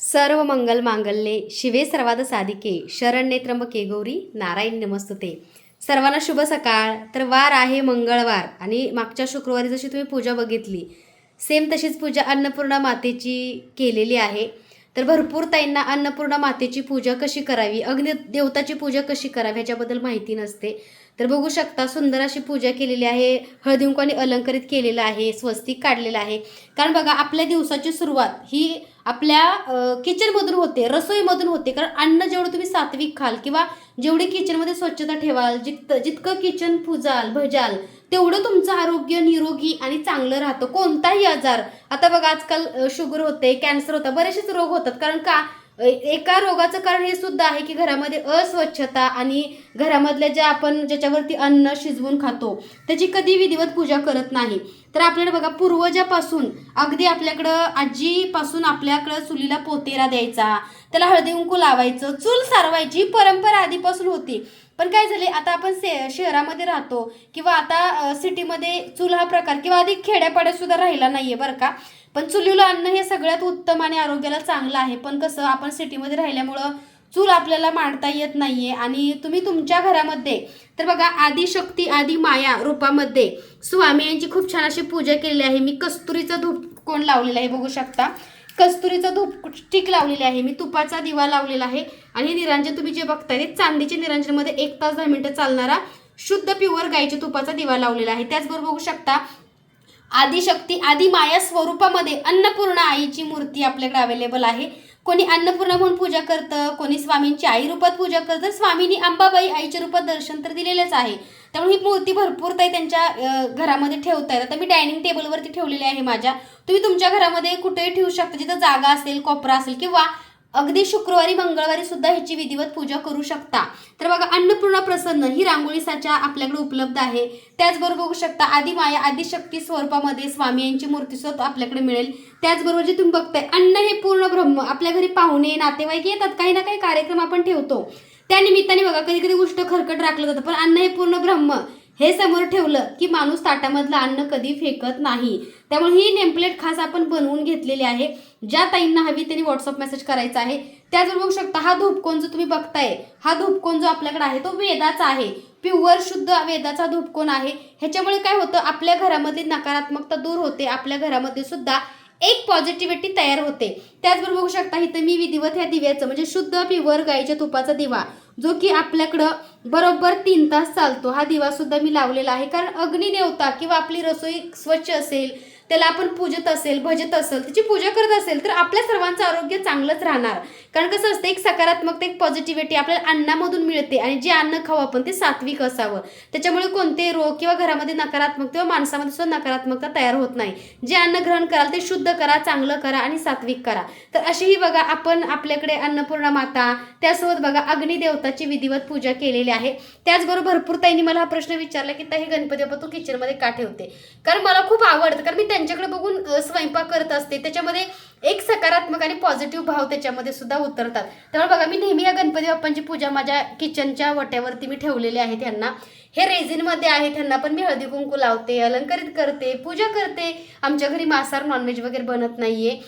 सर्व मंगल मांगल्ये शिवे सर्वाद साधिके शरण्ये त्र्यंबके गौरी नारायण नमस्तुते. सर्वांना शुभ सकाळ. तर वार आहे मंगळवार आणि मागच्या शुक्रवारी जशी तुम्ही पूजा बघितली सेम तशीच पूजा अन्नपूर्णा मातेची केलेली आहे. तर भरपूर ताईंना अन्नपूर्णा मातेची पूजा कशी करावी अग्नि देवताची पूजा कशी करावी ह्याच्याबद्दल माहिती नसते. तर बघू शकता सुंदर अशी पूजा केलेली आहे हळदिंकाने अलंकरित केलेलं आहे स्वस्तिक काढलेलं आहे. कारण बघा आपल्या दिवसाची सुरुवात ही आपल्या किचनमधून होते रसोईमधून होते. कारण अन्न जेवढं तुम्ही सात्विक खाल किंवा जेवढी किचनमध्ये स्वच्छता ठेवाल जित जितकं किचन पुजाल भजाल तेवढं तुमचं आरोग्य निरोगी आणि चांगलं राहतं. कोणताही आजार आता बघा आजकाल शुगर होते कॅन्सर होतं बरेचसेच रोग होतात. कारण का? एका रोगाचं कारण हे सुद्धा आहे की घरामध्ये अस्वच्छता आणि घरामधल्या ज्या आपण ज्याच्यावरती अन्न शिजवून खातो त्याची कधी विधिवत पूजा करत नाही. तर आपल्याला बघा पूर्वजापासून अगदी आपल्याकडं आजीपासून आपल्याकडं चुलीला पोतेरा द्यायचा त्याला हळदी कुंकू लावायचं चूल सारवायची परंपरा आधीपासून होती. पण काय झाले आता आपण से शहरामध्ये राहतो किंवा आता सिटीमध्ये चूल हा प्रकार किंवा आधी खेड्यापाड्यात सुद्धा राहिला नाहीये बरं का. पण चुलीलं अन्न हे सगळ्यात उत्तम आणि आरोग्याला चांगलं आहे. पण कसं आपण सिटीमध्ये राहिल्यामुळं चूल आपल्याला मांडता येत नाहीये आणि तुम्ही तुमच्या घरामध्ये तर बघा आदी शक्ती आदी माया रूपामध्ये स्वामी यांची खूप छान अशी पूजा केलेली आहे. मी कस्तुरीचं धूप कोण लावलेलं आहे बघू शकता? कस्तुरीचं धूप स्टिक लावलेली आहे. मी तुपाचा दिवा लावलेला आहे आणि हे निरांजन तुम्ही जे बघताय ते चांदीचे निरांजनमध्ये एक तास दहा मिनिटं चालणारा शुद्ध प्युअर गाईच्या तुपाचा दिवा लावलेला आहे. त्याचबरोबर बघू शकता आदिशक्ती आदि माया स्वरूपामध्ये अन्नपूर्णा आईची मूर्ती आपल्याकडे अवेलेबल आहे. कोणी अन्नपूर्णा म्हणून पूजा करतं कोणी स्वामींची आई रूपात पूजा करतं स्वामींनी अंबाबाई आईच्या रूपात दर्शन तर दिलेलंच आहे. त्यामुळे ही मूर्ती भरपूर ताई त्यांच्या घरामध्ये ठेवता येतात आता मी डायनिंग टेबलवरती ठेवलेली आहे माझ्या. तुम्ही तुमच्या घरामध्ये कुठेही ठेवू शकता. जिथं जागा असेल कोपरा असेल किंवा अगदी शुक्रवारी मंगळवारी सुद्धा ह्याची विधिवत पूजा करू शकता. तर बघा अन्नपूर्णा प्रसन्न ही रांगोळी साचा आपल्याकडे उपलब्ध आहे. त्याचबरोबर बघू शकता आदी माया आदिशक्ती स्वरूपामध्ये स्वामी यांची मूर्ती सुद्धा आपल्याकडे मिळेल. त्याचबरोबर जे तुम्ही बघताय अन्न हे पूर्ण ब्रह्म. आपल्या घरी पाहुणे नातेवाईक येतात काही ना काही कार्यक्रम आपण ठेवतो. त्या निमित्ताने बघा कधी कधी गोष्ट खरकट राखलं जातं पण अन्न हे पूर्ण ब्रह्म. हे समोर ठेवलं की माणूस ताटामधलं अन्न कधी फेकत नाही. त्यामुळे ही नेमप्लेट खास आपण बनवून घेतलेली आहे. ज्या ताईंना हवी त्यांनी व्हॉट्सअप मेसेज करायचा आहे त्याचबरोबर बघू शकता हा धूपकोन जो तुम्ही बघताय हा धूपकोन जो आपल्याकडे आहे तो वेदाचा आहे. प्युअर शुद्ध वेदाचा धूपकोन आहे. ह्याच्यामुळे काय होतं आपल्या घरामधली नकारात्मकता दूर होते. आपल्या घरामध्ये सुद्धा एक पॉझिटिव्हिटी तयार होते. त्याचबरोबर बघू शकता इथं मी विधिवत ह्या दिव्याचं म्हणजे शुद्ध प्युअर गाईच्या तुपाचा दिवा जो की आपल्याकडं बरोबर तीन तास चालतो. हा दिवा सुद्धा मी लावलेला आहे. कारण अग्निदेवता किंवा आपली रसोई स्वच्छ असेल त्याला आपण पूजत असेल भजत असेल त्याची पूजा करत असेल तर आपल्या सर्वांचं आरोग्य चांगलंच राहणार. कारण कसं असतं एक सकारात्मकता एक पॉझिटिव्हिटी आपल्याला अन्नामधून मिळते आणि जे अन्न खाऊ आपण ते सात्विक असावं. त्याच्यामुळे कोणते रोग किंवा घरामध्ये नकारात्मक किंवा माणसामध्ये सुद्धा नकारात्मकता तयार होत नाही. जे अन्न ग्रहण कराल ते शुद्ध करा चांगलं करा आणि सात्विक करा. तर अशीही बघा आपण आपल्याकडे अन्नपूर्णा माता त्यासोबत बघा अग्निदेवताची विधिवत पूजा केलेली आहे. त्याचबरोबर भरपूर ताईंनी मला हा प्रश्न विचारला की ताई हे गणपती बाप्पा तू किचनमध्ये का ठेवते? कारण मला खूप आवडतं कारण मी त्यांच्याकडे बघून स्वयंपाक करत असते. त्याच्यामध्ये एक सकारात्मक आणि पॉझिटिव्ह भाव त्याच्यामध्ये सुद्धा उतरतात. त्यामुळे बघा मी नेहमी या गणपती बाप्पांची पूजा माझ्या किचनच्या वट्यावरती मी ठेवलेली आहे त्यांना. हे रेझिनमध्ये आहे त्यांना पण मी हळदी कुंकू लावते अलंकरित करते पूजा करते. आमच्या घरी मांसाहार नॉनव्हेज वगैरे बनत नाहीये.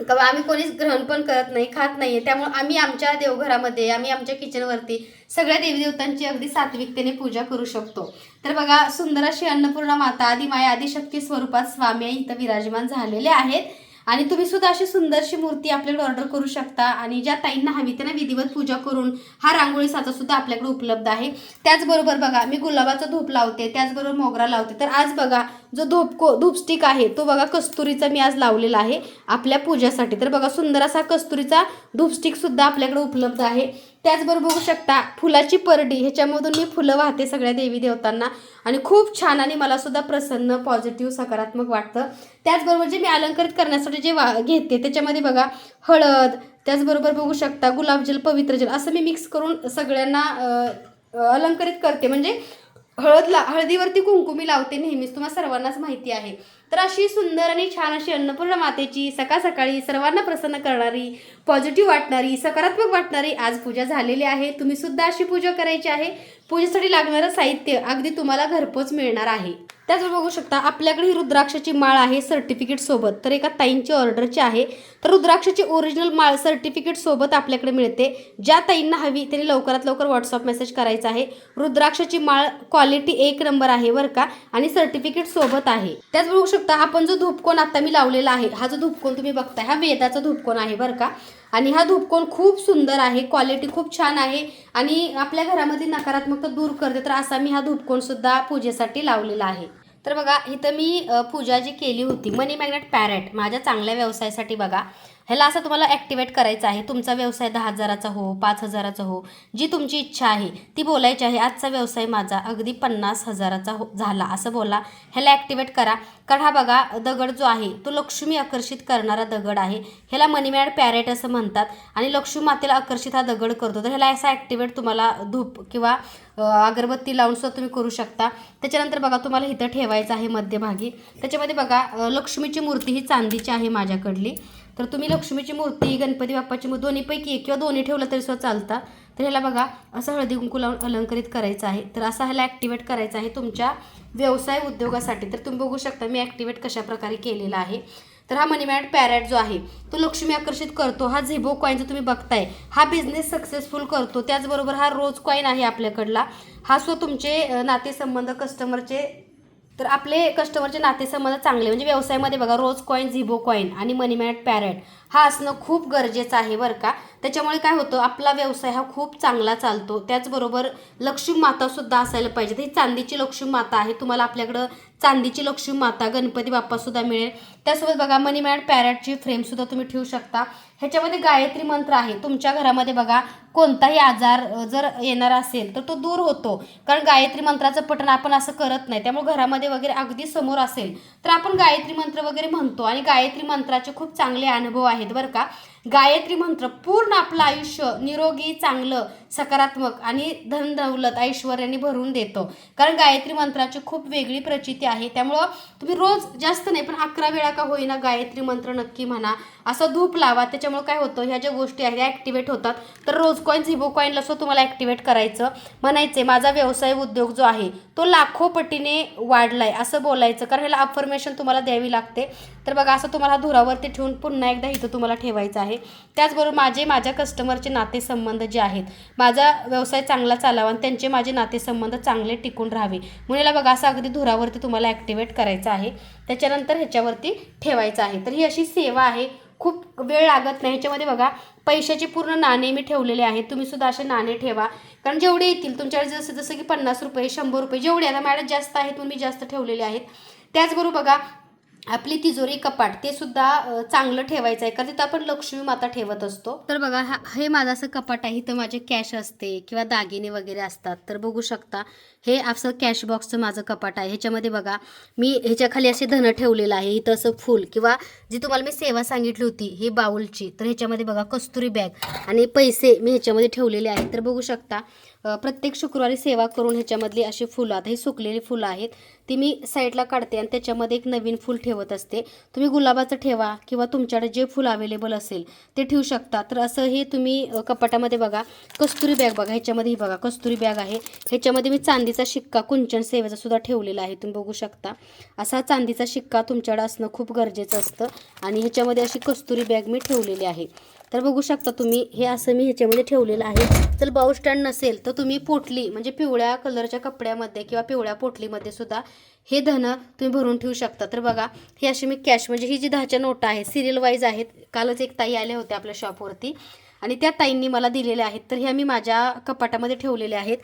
किंवा आम्ही कोणीच ग्रहण पण करत नाही खात नाही आहे त्यामुळं आम्ही आमच्या देवघरामध्ये आम्ही आमच्या किचनवरती सगळ्या देवीदेवतांची अगदी सात्विकतेने पूजा करू शकतो. तर बघा सुंदर अशी अन्नपूर्णा माता आदिमाया आदिशक्ती स्वरूपात स्वामी इथं विराजमान झालेले आहेत. आणि तुम्ही सुद्धा अशी सुंदरशी मूर्ती आपल्याकडे ऑर्डर करू शकता. आणि ज्या ताईंना हवी त्यांना विधिवत पूजा करून हा रांगोळी साचा सुद्धा आपल्याकडे उपलब्ध आहे. त्याचबरोबर बघा मी गुलाबाचा धूप लावते त्याचबरोबर मोगरा लावते. तर आज बघा जो धूप को धूपस्टिक आहे तो बघा कस्तुरीचा मी आज लावलेला आहे. आपल्या पूजासाठी. तर बघा सुंदर असा कस्तुरीचा धूपस्टिकसुद्धा आपल्याकडे उपलब्ध आहे. त्याचबरोबर बघू शकता फुलाची परडी ह्याच्यामधून मी फुलं वाहते सगळ्या देवी देवतांना. आणि खूप छान आणि मला सुद्धा प्रसन्न पॉझिटिव्ह सकारात्मक वाटतं. त्याचबरोबर जे मी अलंकृत करण्यासाठी जे वा घेते त्याच्यामध्ये बघा हळद त्याचबरोबर बघू शकता गुलाबजल पवित्र जल असं मी मिक्स करून सगळ्यांना अलंकृत अलंकरित करते. म्हणजे हळदला हळदीवरती कुंकुमी लावते नेहमीच तुम्हाला सर्वांनाच माहिती आहे. तर अशी सुंदर आणि छान अशी अन्नपूर्ण मातेची सकाळ सकाळी सर्वांना प्रसन्न करणारी पॉझिटिव्ह वाटणारी सकारात्मक वाटणारी आज पूजा झालेली आहे. तुम्ही सुद्धा अशी पूजा करायची आहे. पूजेसाठी लागणारं साहित्य अगदी तुम्हाला घरपोच मिळणार आहे. त्याचबरोबर बघू शकता आपल्याकडे ही रुद्राक्षाची माळ आहे सर्टिफिकेट सोबत. तर एका ताईंची ऑर्डरची आहे. तर रुद्राक्षाची ओरिजिनल माळ सर्टिफिकेट सोबत आपल्याकडे मिळते. ज्या ताईंना हवी त्यांनी लवकरात लवकर व्हॉट्सअप मेसेज करायचा आहे. रुद्राक्षाची माळ क्वालिटी एक नंबर आहे बरं का? आणि सर्टिफिकेट सोबत आहे. त्याच बघू शकता आपण जो धूपकोन आता मी लावलेला आहे हा जो धूपकोन तुम्ही बघताय हा वेदाचा धूपकोन आहे बरं का? आणि हा धूपकोण खूप सुंदर आहे क्वालिटी खूप छान आहे आणि आपल्या घरामध्ये नकारात्मकता दूर करते तर असा मी हा धूपकोणसुद्धा पूजेसाठी लावलेला आहे. तर बघा इथं मी पूजा जी केली होती मनी मॅग्नेट पॅरेट माझ्या चांगल्या व्यवसायासाठी बघा ह्याला असं तुम्हाला ॲक्टिवेट करायचं आहे. तुमचा व्यवसाय दहा हजाराचा हो पाच हजाराचा हो जी तुमची इच्छा आहे ती बोलायची आहे. आजचा व्यवसाय माझा अगदी पन्नास हजाराचा हो झाला. असं बोला. ह्याला ॲक्टिवेट करा. कारण हा बघा दगड जो आहे तो लक्ष्मी आकर्षित करणारा दगड आहे. ह्याला मनीमॅड पॅरेट असं म्हणतात. आणि लक्ष्मी मातेला आकर्षित हा दगड करतो. तर ह्याला असा ॲक्टिवेट तुम्हाला धूप किंवा अगरबत्ती लावून सुद्धा तुम्ही करू शकता. त्याच्यानंतर बघा तुम्हाला इथं ठेवायचं आहे मध्यभागी. त्याच्यामध्ये बघा लक्ष्मीची मूर्ती ही चांदीची आहे माझ्याकडली. तर तुम्ही लक्ष्मीची मूर्ती गणपती बाप्पाची मूर्ती दोन्हीपैकी एक किंवा दोन्ही ठेवलं तरी सुद्धा चालतं. तर ह्याला बघा असं हळदी कुंकू लावून अलंकरित करायचं आहे. तर असा ह्याला ॲक्टिवेट करायचं आहे तुमच्या व्यवसाय उद्योगासाठी. तर तुम्ही बघू शकता मी ॲक्टिवेट कशा प्रकारे केलेला आहे. तर हा मनी मॅट पॅरेट जो आहे तो लक्ष्मी आकर्षित करतो. हा झेबो कॉईन जो तुम्ही बघताय हा बिझनेस सक्सेसफुल करतो. त्याचबरोबर हा रोज कॉईन आहे आपल्याकडला. हा सो तुमचे नातेसंबंध कस्टमरचे तर आपले कस्टमरचे नातेसंबंध चांगले म्हणजे व्यवसायामध्ये बघा रोज कॉईन झिबो कॉईन आणि मनी मॅट पॅरेट हा असणं खूप गरजेचं आहे बरं का. त्याच्यामुळे काय होतं आपला व्यवसाय हा खूप चांगला चालतो. त्याचबरोबर लक्ष्मी मातासुद्धा असायला पाहिजे. ही चांदीची लक्ष्मी माता आहे. तुम्हाला आपल्याकडं चांदीची लक्ष्मी माता गणपती बाप्पासुद्धा मिळेल. त्यासोबत बघा मनी मॅड पॅरेटची फ्रेमसुद्धा तुम्ही ठेवू शकता. ह्याच्यामध्ये गायत्री मंत्र आहे. तुमच्या घरामध्ये बघा कोणताही आजार जर येणार असेल तर तो दूर होतो. कारण गायत्री मंत्राचं पठण आपण असं करत नाही. त्यामुळे घरामध्ये वगैरे अगदी समोर असेल तर आपण गायत्री मंत्र वगैरे म्हणतो. आणि गायत्री मंत्राचे खूप चांगले अनुभव आहेत. बरं का. गायत्री मंत्र पूर्ण आपलं आयुष्य निरोगी चांगलं सकारात्मक आणि धन दौलत ऐश्वर्याने भरून देतो. कारण गायत्री मंत्राची खूप वेगळी प्रचिती आहे. त्यामुळं तुम्ही रोज जास्त नाही पण अकरा वेळा का होईना गायत्री मंत्र नक्की म्हणा. असं धूप लावा. त्याच्यामुळे काय होतं ह्या ज्या गोष्टी आहेत त्या ॲक्टिवेट होतात. तर रोज कॉईन झिबो कॉईनला सुद्धा तुम्हाला ॲक्टिवेट करायचं. म्हणायचे माझा व्यवसाय उद्योग जो आहे तो लाखो पटीने वाढलाय असं बोलायचं. कारण ह्याला अफर्मेशन तुम्हाला द्यावी लागते. तर बघा असं तुम्हाला धुरावरती ठेवून पुन्हा एकदा इथं तुम्हाला ठेवायचं आहे. त्याचबरोबर माझे माझ्या कस्टमरचे नातेसंबंध जे आहेत माझा व्यवसाय चांगला चालावा आणि त्यांचे माझे नातेसंबंध चांगले टिकून राहावे. म्हणून याला बघा असं अगदी धुरावरती तुम्हाला ॲक्टिवेट करायचं आहे. त्याच्यानंतर ह्याच्यावरती ठेवायचं आहे. तर ही अशी सेवा आहे. खूप वेळ लागत नाही. ह्याच्यामध्ये बघा पैशाचे पूर्ण नाणे मी ठेवलेले आहेत. तुम्ही सुद्धा असे नाणे ठेवा. कारण जेवढे येतील तुमच्याकडे जसं जसं की पन्नास रुपये शंभर रुपये जेवढे आता मॅडम जास्त आहेत म्हणून मी जास्त ठेवलेले आहेत. त्याचबरोबर बघा आपली तिजोरी कपाट ते सुद्धा चांगलं ठेवायचं आहे. कारण तिथं आपण लक्ष्मी माता ठेवत असतो. तर बघा हा हे माझं असं कपाट आहे. इथं माझे कॅश असते किंवा दागिने वगैरे असतात. तर बघू शकता हे असं कॅश बॉक्सचं माझं कपाट आहे. ह्याच्यामध्ये बघा मी ह्याच्याखाली असे धन ठेवलेलं आहे. इथं असं फुल किंवा जी तुम्हाला मी सेवा सांगितली होती ही बाऊलची. तर ह्याच्यामध्ये बघा कस्तुरी बॅग आणि पैसे मी ह्याच्यामध्ये ठेवलेले आहेत. तर बघू शकता प्रत्येक शुक्रवारी सेवा करून ह्याच्यामधली अशी फुलं आता ही सुकलेली फुलं आहेत ती मी साईडला काढते आणि त्याच्यामध्ये एक नवीन फूल ठेवत असते. तुम्ही गुलाबाचं ठेवा किंवा तुमच्याकडे जे फुल अवेलेबल असेल ते ठेवू शकता. तर असं हे तुम्ही कपाटामध्ये बघा कस्तुरी बॅग बघा ह्याच्यामध्ये ही बघा कस्तुरी बॅग आहे. ह्याच्यामध्ये मी चांदीचा शिक्का कुंचन सेवेचा सुद्धा ठेवलेला आहे तुम्ही बघू शकता. असा चांदीचा शिक्का तुमच्याकडे असणं खूप गरजेचं असतं आणि ह्याच्यामध्ये अशी कस्तुरी बॅग मी ठेवलेली आहे. तर बघू शकता तुम्ही हे असं मी ह्याच्यामध्ये ठेवलेलं आहे. जर बाऊ स्टँड नसेल तर तुम्ही पोटली म्हणजे पिवळ्या कलरच्या कपड्यामध्ये किंवा पिवळ्या पोटलीमध्ये सुद्धा हे धन तुम्ही भरून ठेवू शकता. तर बघा हे अशी मी कॅश म्हणजे ही जी दहाच्या नोटा आहेत सिरियल वाईज आहेत कालच एक ताई आल्या होत्या आपल्या शॉपवरती आणि त्या ताईंनी मला दिलेल्या आहेत. तर ह्या मी माझ्या कपाटामध्ये ठेवलेल्या आहेत.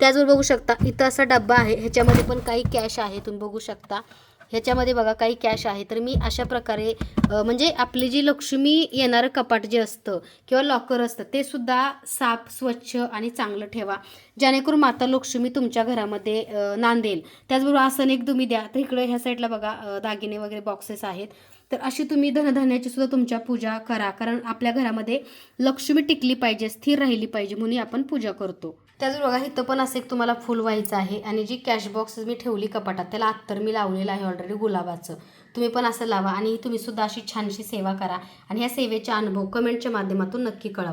त्याचबरोबर बघू शकता इथं असा डब्बा आहे ह्याच्यामध्ये पण काही कॅश आहे तुम्ही बघू शकता. ह्याच्यामध्ये बघा काही कॅश आहे. तर मी अशा प्रकारे म्हणजे आपली जी लक्ष्मी येणारं कपाट जे असतं किंवा लॉकर असतं ते सुद्धा साफ स्वच्छ आणि चांगलं ठेवा. जेणेकरून माता लक्ष्मी तुमच्या घरामध्ये नांदेल. त्याचबरोबर आसन एक तुम्ही द्या. तर इकडे ह्या साईडला बघा दागिने वगैरे बॉक्सेस आहेत. तर अशी तुम्ही धनधान्याची सुद्धा तुमच्या पूजा करा. कारण आपल्या घरामध्ये लक्ष्मी टिकली पाहिजे स्थिर राहिली पाहिजे म्हणून आपण पूजा करतो. त्याच बघा इथं पण असं एक तुम्हाला फुल व्हायचं आहे आणि जी कॅश बॉक्स मी ठेवली कपाटात त्याला अत्तर मी लावलेलं आहे ऑलरेडी गुलाबाचं. तुम्ही पण असं लावा आणि तुम्ही सुद्धा अशी छानशी सेवा करा आणि ह्या सेवेचा अनुभव कमेंटच्या माध्यमातून नक्की कळवा.